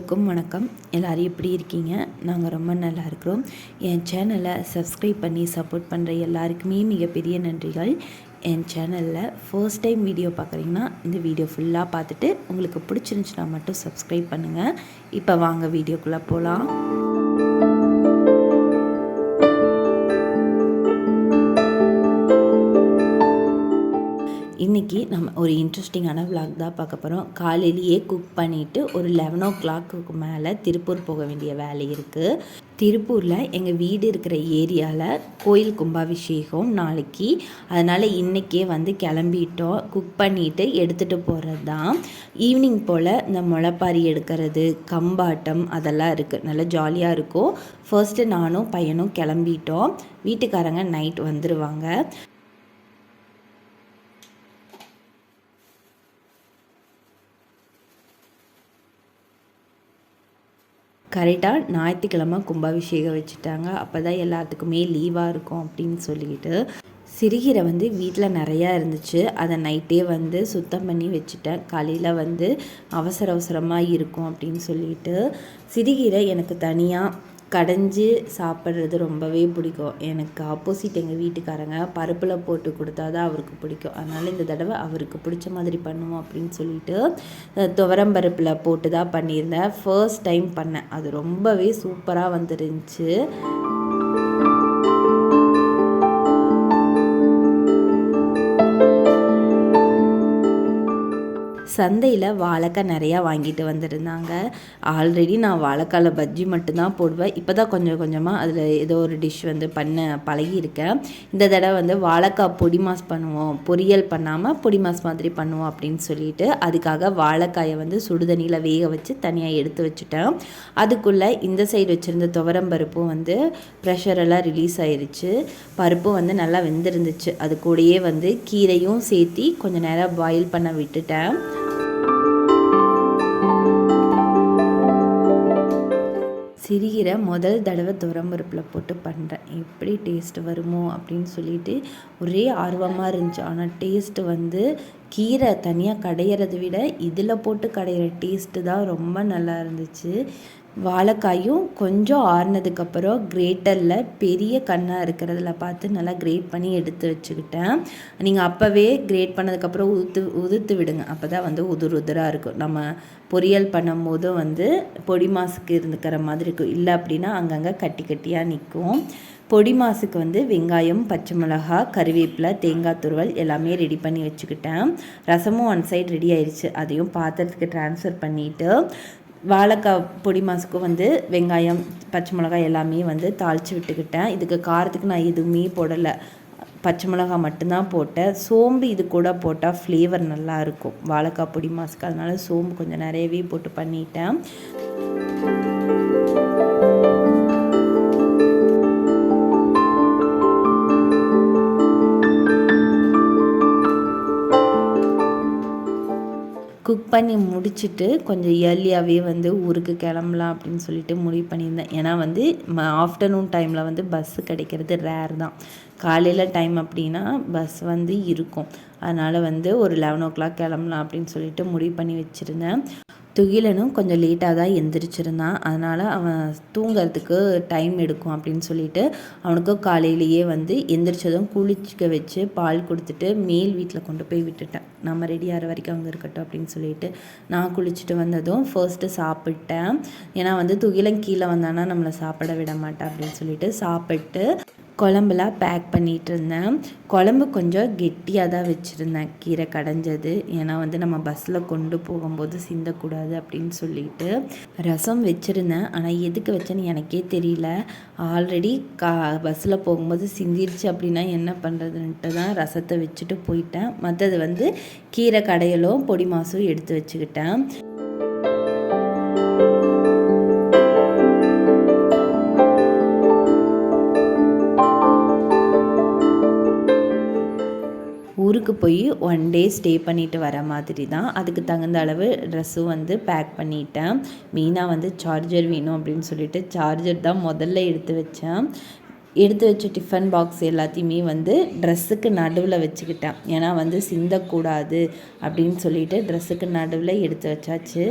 எல்லோருக்கும் வணக்கம். எல்லோரும் எப்படி இருக்கீங்க? நாங்கள் ரொம்ப நல்லா இருக்கிறோம். என் சேனலை சப்ஸ்கிரைப் பண்ணி சப்போர்ட் பண்ணுற எல்லாருக்குமே மிகப்பெரிய நன்றிகள். என் சேனலில் ஃபர்ஸ்ட் டைம் வீடியோ பார்க்குறீங்கன்னா இந்த வீடியோ ஃபுல்லாக பார்த்துட்டு உங்களுக்கு பிடிச்சிருந்துச்சுன்னா மட்டும் சப்ஸ்கிரைப் பண்ணுங்கள் இப்போ வாங்க வீடியோக்குள்ளே போகலாம் நம்ம ஒரு இன்ட்ரெஸ்டிங்கான விளாக் தான் பார்க்க போகிறோம் காலையிலேயே குக் பண்ணிவிட்டு ஒரு லெவன் ஓ கிளாக்கு மேலே திருப்பூர் போக வேண்டிய வேலை இருக்குது திருப்பூரில் எங்கள் வீடு இருக்கிற ஏரியாவில் கோயில் கும்பாபிஷேகம் நாளைக்கு. அதனால் இன்றைக்கே வந்து கிளம்பிட்டோம். குக் பண்ணிவிட்டு எடுத்துகிட்டு போகிறது தான் ஈவினிங் போல் இந்த முளைப்பாரி எடுக்கிறது கம்பாட்டம் அதெல்லாம் இருக்குது நல்லா ஜாலியாக இருக்கும். ஃபர்ஸ்ட்டு நானும் பையனும் கிளம்பிட்டோம். வீட்டுக்காரங்க நைட் வந்துடுவாங்க கரெக்டாக ஞாயிற்றுக்கிழமை கும்பாபிஷேகம் வச்சுட்டாங்க. அப்போ தான் எல்லாத்துக்குமே லீவாக இருக்கும் அப்படின்னு சொல்லிக்கிட்டு சிறுகீரை வந்து வீட்டில் நிறையா இருந்துச்சு. அதை நைட்டே வந்து சுத்தம் பண்ணி வச்சுட்டேன். காலையில் வந்து அவசர அவசரமாக இருக்கும் அப்படின்னு சொல்லிட்டு சிறுகீரை எனக்கு தனியாக கடைஞ்சி சாப்பிட்றது ரொம்பவே பிடிக்கும். எனக்கு ஆப்போசிட் எங்கள் வீட்டுக்காரங்க பருப்பில் போட்டு கொடுத்தா தான் அவருக்கு பிடிக்கும். அதனால் இந்த தடவை அவருக்கு பிடிச்ச மாதிரி பண்ணுவோம் அப்படின்னு சொல்லிட்டு துவரம் பருப்பில் போட்டு தான் பண்ணியிருந்தேன். ஃபர்ஸ்ட் டைம் பண்ணேன். அது ரொம்பவே சூப்பராக வந்துருந்துச்சு. சந்தையில் வாழைக்காய் நிறையா வாங்கிட்டு வந்திருந்தாங்க. ஆல்ரெடி நான் வாழைக்காயில் பஜ்ஜி மட்டும்தான் போடுவேன். இப்போ தான் கொஞ்சம் கொஞ்சமாக அதில் ஏதோ ஒரு டிஷ் வந்து பண்ண பழகியிருக்கேன் இந்த தடவை வந்து வாழைக்காய் பொடி மாஸ் பண்ணுவோம். பொரியல் பண்ணாமல் பொடி மாஸ் மாதிரி பண்ணுவோம் அப்படின்னு சொல்லிட்டு அதுக்காக வாழைக்காயை வந்து சுடுதண்ணியில் வேக வச்சு தனியாக எடுத்து வச்சுட்டேன். அதுக்குள்ளே இந்த சைடு வச்சுருந்த துவரம் பருப்பும் வந்து ப்ரெஷரெல்லாம் ரிலீஸ் ஆயிடுச்சு பருப்பும் வந்து நல்லா வெந்திருந்துச்சு. அது கூடயே வந்து கீரையும் சேர்த்தி கொஞ்சம் நேரம் பாயில் பண்ண விட்டுட்டேன். சிரிகிற முதல் தடவை துவரம்பருப்பில் போட்டு பண்ணுறேன் எப்படி டேஸ்ட் வருமோ அப்படின்னு சொல்லிட்டு ஒரே ஆர்வமாக இருந்துச்சு. ஆனால் டேஸ்ட்டு வந்து கீரை தனியாக கடையிறத விட இதில் போட்டு கடையிற டேஸ்ட்டு தான் ரொம்ப நல்லா இருந்துச்சு. வாழைக்காயும் கொஞ்சம் ஆறுனதுக்கப்புறம் கிரேட்டரில் பெரிய கண்ணாக இருக்கிறதுல பார்த்து நல்லா கிரேட் பண்ணி எடுத்து வச்சுக்கிட்டேன். நீங்கள் அப்போவே கிரேட் பண்ணதுக்கப்புறம் உதுத்து உதுத்து விடுங்க. அப்போ தான் வந்து உதுர் உதுராக இருக்கும். நம்ம பொரியல் பண்ணும் போதும் வந்து பொடி மாசுக்கு இருந்துக்கிற மாதிரி இருக்கும். இல்லை அப்படின்னா அங்கங்கே கட்டி கட்டியாக நிற்கும் பொடி மாசுக்கு வந்து வெங்காயம் பச்சை மிளகா கருவேப்பிலை தேங்காய் துருவல் எல்லாமே ரெடி பண்ணி வச்சுக்கிட்டேன். ரசமும் ஒன் சைடு ரெடி ஆயிடுச்சு அதையும் பாத்திரத்துக்கு ட்ரான்ஸ்ஃபர் பண்ணிவிட்டு வாழைக்காய் பொடி மாசுக்கும் வந்து வெங்காயம் பச்சை மிளகாய் எல்லாமே வந்து தாளித்து விட்டுக்கிட்டேன். இதுக்கு காரத்துக்கு நான் எதுவுமே போடலை. பச்சை மிளகாய் மட்டும்தான் போட்டேன். சோம்பு இது கூட போட்டால் ஃப்ளேவர் நல்லாயிருக்கும் வாழைக்காய் பொடி மாசுக்கு. அதனால் சோம்பு கொஞ்சம் நிறையவே போட்டு பண்ணிட்டேன். குக் பண்ணி முடிச்சுட்டு கொஞ்சம் இயர்லியாகவே வந்து ஊருக்கு கிளம்பலாம் அப்படின்னு சொல்லிட்டு முடிவு பண்ணியிருந்தேன். ஏன்னா வந்து ஆஃப்டர்நூன் டைமில் வந்து பஸ்ஸு கிடைக்கிறது ரேர் தான். காலையில் டைம் அப்படின்னா பஸ் வந்து இருக்கும். அதனால் வந்து ஒரு லெவன் ஓ கிளாக் கிளம்பலாம் அப்படின்னு சொல்லிட்டு முடிவு பண்ணி வச்சுருந்தேன். துகிலனும் கொஞ்சம் லேட்டாக தான் எந்திரிச்சிருந்தான். அதனால் அவன் தூங்கிறதுக்கு டைம் எடுக்கும் அப்படின்னு சொல்லிட்டு அவனுக்கு காலையிலேயே வந்து எந்திரிச்சதும் குளிச்சுக்க வச்சு பால் கொடுத்துட்டு மேல் வீட்டில் கொண்டு போய் விட்டுட்டேன். நம்ம ரெடி ஆகிற வரைக்கும் அங்கே இருக்கட்டும் அப்படின்னு சொல்லிட்டு நான் குளிச்சுட்டு வந்ததும் ஃபர்ஸ்ட்டு சாப்பிட்டேன். ஏன்னா வந்து துகிலன் கீழே வந்தானா நம்மளை சாப்பிட விட மாட்டேன் அப்படின்னு சொல்லிட்டு சாப்பிட்டு குழம்புலாம் பேக் பண்ணிகிட்டு இருந்தேன் குழம்பு கொஞ்சம் கெட்டியாக தான் வச்சுருந்தேன். கீரை கடைஞ்சது. ஏன்னா வந்து நம்ம பஸ்ஸில் கொண்டு போகும்போது சிந்தக்கூடாது அப்படின்னு சொல்லிட்டு ரசம் வச்சுருந்தேன். ஆனால் எதுக்கு வச்சேன்னு எனக்கே தெரியல. ஆல்ரெடி கா பஸ்ஸில் போகும்போது சிந்திருச்சு அப்படின்னா என்ன பண்ணுறதுன்ட்டு தான் ரசத்தை வச்சுட்டு போயிட்டேன். மற்றது வந்து கீரை கடையலும் பொடி மாசும் எடுத்து வச்சுக்கிட்டேன். ஊருக்கு போய் ஒன் டே ஸ்டே பண்ணிவிட்டு வர மாதிரி தான் அதுக்கு தகுந்த அளவு ட்ரெஸ்ஸும் வந்து பேக் பண்ணிட்டேன். மெயினாக வந்து சார்ஜர் வேணும் அப்படின்னு சொல்லிட்டு சார்ஜர் தான் முதல்ல எடுத்து வச்சேன். எடுத்து வச்ச டிஃபன் பாக்ஸ் எல்லாத்தையுமே வந்து ட்ரெஸ்ஸுக்கு நடுவில் வச்சுக்கிட்டேன். ஏன்னா வந்து சிந்தக்கூடாது அப்படின்னு சொல்லிட்டு ட்ரெஸ்ஸுக்கு நடுவில் எடுத்து வச்சாச்சு.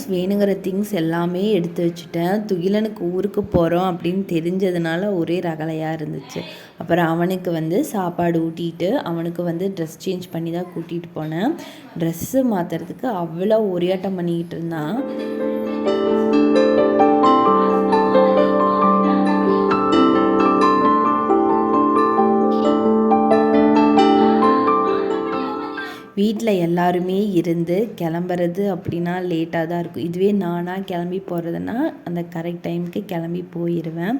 ஆல்மோஸ்ட் வேணுங்கிற திங்ஸ் எல்லாமே எடுத்து வச்சுட்டேன். துகிலனுக்கு ஊருக்கு போகிறோம் அப்படின்னு தெரிஞ்சதுனால ஒரே ரகலையாக இருந்துச்சு. அப்புறம் அவனுக்கு வந்து சாப்பாடு ஊட்டிட்டு அவனுக்கு வந்து ட்ரெஸ் சேஞ்ச் பண்ணி தான் கூட்டிகிட்டு போனேன். ட்ரெஸ்ஸு மாற்றுறதுக்கு அவ்வளோ ஒரியாட்டம் பண்ணிக்கிட்டு இருந்தான். வீட்டில் எல்லாருமே இருந்து கிளம்புறது அப்படின்னா லேட்டாக தான் இருக்கும். இதுவே நானாக கிளம்பி போகிறதுனா அந்த கரெக்ட் டைமுக்கு கிளம்பி போயிடுவேன்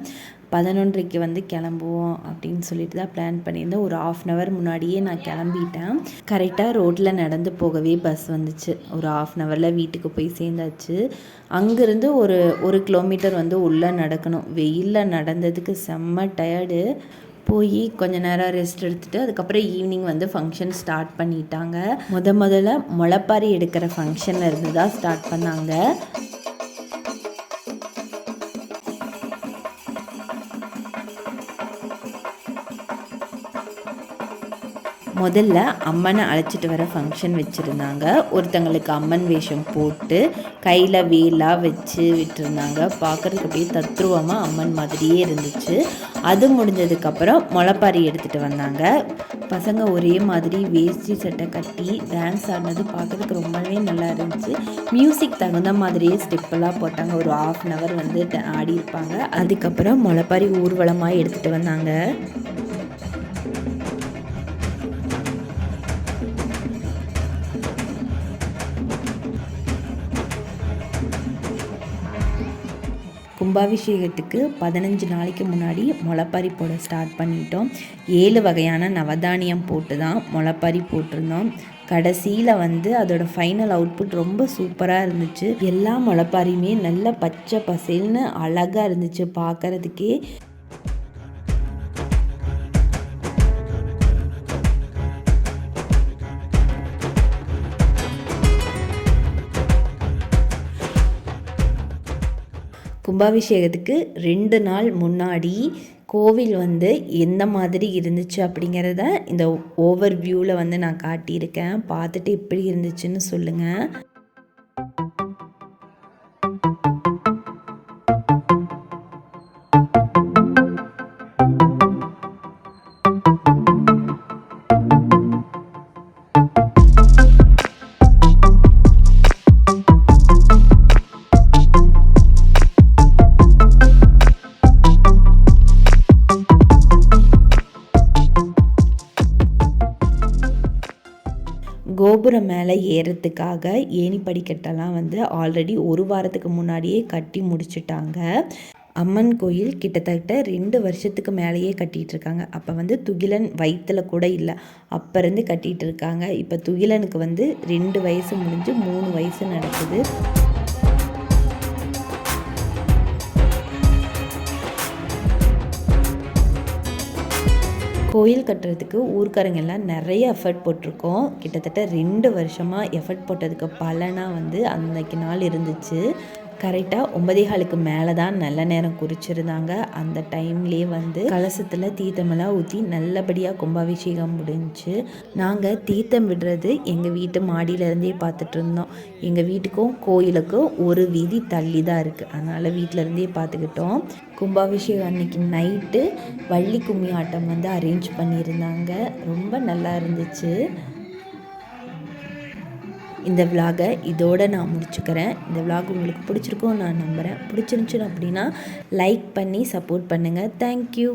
பதினொன்றைக்கு வந்து கிளம்புவோம் அப்படின்னு சொல்லிட்டு தான் பிளான் பண்ணியிருந்தேன். ஒரு ஆஃப் அன் ஹவர் முன்னாடியே நான் கிளம்பிட்டேன். கரெக்டாக ரோட்டில் நடந்து போகவே பஸ் வந்துச்சு. ஒரு ஆஃப் அன் ஹவரில் வீட்டுக்கு போய் சேர்ந்தாச்சு. அங்கேருந்து ஒரு ஒரு கிலோமீட்டர் வந்து உள்ளே நடக்கணும். வெயிலில் நடந்ததுக்கு செம்ம டயர்டு போய் கொஞ்ச நேரம் ரெஸ்ட் எடுத்துகிட்டு அதுக்கப்புறம் ஈவினிங் வந்து ஃபங்க்ஷன் ஸ்டார்ட் பண்ணிட்டாங்க. முத முதல்ல முளைப்பாரி எடுக்கிற ஃபங்க்ஷனில் இருந்து தான் ஸ்டார்ட் பண்ணாங்க. முதல்ல அம்மனை அழைச்சிட்டு வர ஃபங்க்ஷன் வச்சுருந்தாங்க. ஒருத்தங்களுக்கு அம்மன் வேஷம் போட்டு கையில் வேலாக வச்சு விட்டுருந்தாங்க. பார்க்குறதுக்கு அப்படியே தத்ரூபமாக அம்மன் மாதிரியே இருந்துச்சு. அது முடிஞ்சதுக்கப்புறம் முளைப்பாரி எடுத்துகிட்டு வந்தாங்க. பசங்க ஒரே மாதிரி வேஷ்டி சட்டை கட்டி டான்ஸ் ஆடினது பார்க்குறதுக்கு ரொம்பவே நல்லா இருந்துச்சு. மியூசிக் தகுந்த மாதிரியே ஸ்டெப்பெல்லாம் போட்டாங்க. ஒரு ஆஃப் அன் ஹவர் வந்து ஆடி இருப்பாங்க அதுக்கப்புறம் முளைப்பாரி ஊர்வலமாக எடுத்துகிட்டு வந்தாங்க. கும்பாபிஷேகத்துக்கு பதினஞ்சு நாளைக்கு முன்னாடி முளைப்பாரி போட ஸ்டார்ட் பண்ணிட்டோம். ஏழு வகையான நவதானியம் போட்டு தான் முளைப்பாரி போட்டிருந்தோம். கடைசியில் வந்து அதோட ஃபைனல் அவுட்புட் ரொம்ப சூப்பராக இருந்துச்சு. எல்லா முளைப்பாரியுமே நல்ல பச்சை பசேல்னு அழகாக இருந்துச்சு பார்க்குறதுக்கே. கும்பாபிஷேகத்துக்கு ரெண்டு நாள் முன்னாடி கோவில் வந்து எந்த மாதிரி இருந்துச்சு அப்படிங்கிறத இந்த ஓவர் வியூவில் வந்து நான் காட்டியிருக்கேன். பார்த்துட்டு எப்படி இருந்துச்சுன்னு சொல்லுங்கள் கோபுரம் மேலே ஏறத்துக்காக ஏணி படிக்கட்டெல்லாம் வந்து ஆல்ரெடி ஒரு வாரத்துக்கு முன்னாடியே கட்டி முடிச்சிட்டாங்க. அம்மன் கோயில் கிட்டத்தட்ட ரெண்டு வருஷத்துக்கு மேலேயே கட்டிகிட்டு இருக்காங்க அப்போ வந்து துகிலன் வயிற்றில் கூட இல்லை. அப்போருந்து கட்டிகிட்டு இருக்காங்க இப்போ துகிலனுக்கு வந்து ரெண்டு வயசு முடிஞ்சு மூணு வயசு நடக்குது. கோயில் கட்டுறதுக்கு ஊர்க்காரங்கெல்லாம் நிறைய எஃபர்ட் போட்டிருக்கோம். கிட்டத்தட்ட ரெண்டு வருஷமாக எஃபர்ட் போட்டதுக்கு பலனாக வந்து அன்னைக்கு நாள் இருந்துச்சு. கரெக்டாக ஒன்பதே காலுக்கு மேலே தான் நல்ல நேரம் குறிச்சிருந்தாங்க. அந்த டைம்லேயே வந்து கலசத்தில் தீர்த்தமெல்லாம் ஊற்றி நல்லபடியாக கும்பாபிஷேகம் முடிஞ்சு நாங்கள் தீர்த்தம் விடுறது எங்கள் வீட்டு மாடியிலேருந்தே பார்த்துட்டு இருந்தோம் எங்கள் வீட்டுக்கும் கோயிலுக்கும் ஒரு வீதி தள்ளி தான் இருக்குது அதனால் வீட்டிலருந்தே பார்த்துக்கிட்டோம். கும்பாபிஷேகம் அன்னைக்கு நைட்டு வள்ளி கும்மி ஆட்டம் வந்து அரேஞ்ச் பண்ணியிருந்தாங்க. ரொம்ப நல்லா இருந்துச்சு. இந்த விலாகை இதோடு நான் முடிச்சுக்கிறேன். இந்த விலாக் உங்களுக்கு பிடிச்சிருக்கும் நான் நம்புகிறேன் பிடிச்சிருந்துச்சு அப்படின்னா லைக் பண்ணி சப்போர்ட் பண்ணுங்கள் தேங்க்யூ